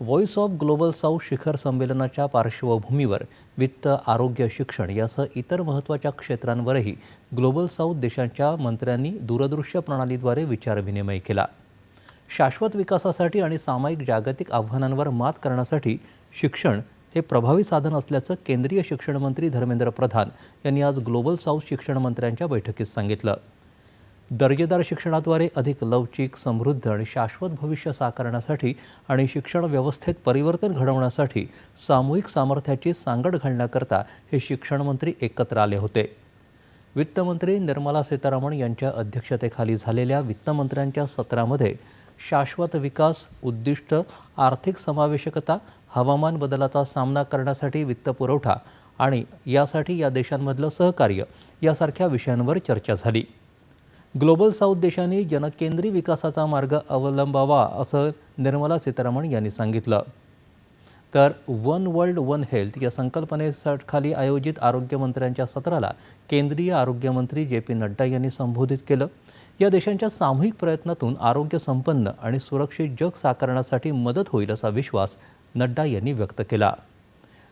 Voice of global south शिखर संमेलनाच्या पार्श्वभूमीवर वित्त आरोग्य शिक्षण यासह इतर महत्त्वाच्या क्षेत्रांवरही ग्लोबल साऊथ देशांच्या मंत्र्यांनी दूरदृश्य प्रणालीद्वारे विचारविनिमय केला. शाश्वत विकासासाठी आणि सामायिक जागतिक आव्हानांवर मात करण्यासाठी शिक्षण हे प्रभावी साधन असल्याचं केंद्रीय शिक्षण मंत्री धर्मेंद्र प्रधान यांनी आज ग्लोबल साऊथ शिक्षण मंत्र्यांच्या बैठकीत सांगितलं. दर्जेदार शिक्षणाद्वारे अधिक लवचिक समृद्ध आणि शाश्वत भविष्य साकारण्यासाठी आणि शिक्षण व्यवस्थेत परिवर्तन घडवण्यासाठी सामूहिक सामर्थ्याची सांगड घालण्याकरता हे शिक्षण मंत्री एकत्र आले होते. वित्तमंत्री निर्मला सीतारामन यांच्या अध्यक्षतेखाली झालेल्या वित्तमंत्र्यांच्या सत्रामध्ये शाश्वत विकास उद्दिष्ट आर्थिक समावेशकता हवामान बदलाचा सामना करण्यासाठी वित्तपुरवठा आणि यासाठी या देशांमधलं सहकार्य यासारख्या विषयांवर चर्चा झाली. ग्लोबल साऊथ देशांनी जनकेंद्री विकासाचा मार्ग अवलंबावा असं निर्मला सीतारामन यांनी सांगितलं. तर वन वर्ल्ड वन हेल्थ या संकल्पनेखाली आयोजित आरोग्यमंत्र्यांच्या सत्राला केंद्रीय आरोग्यमंत्री जे पी नड्डा यांनी संबोधित केलं. या देशांच्या सामूहिक प्रयत्नातून आरोग्य संपन्न आणि सुरक्षित जग साकारण्यासाठी मदत होईल असा विश्वास नड्डा यांनी व्यक्त केला.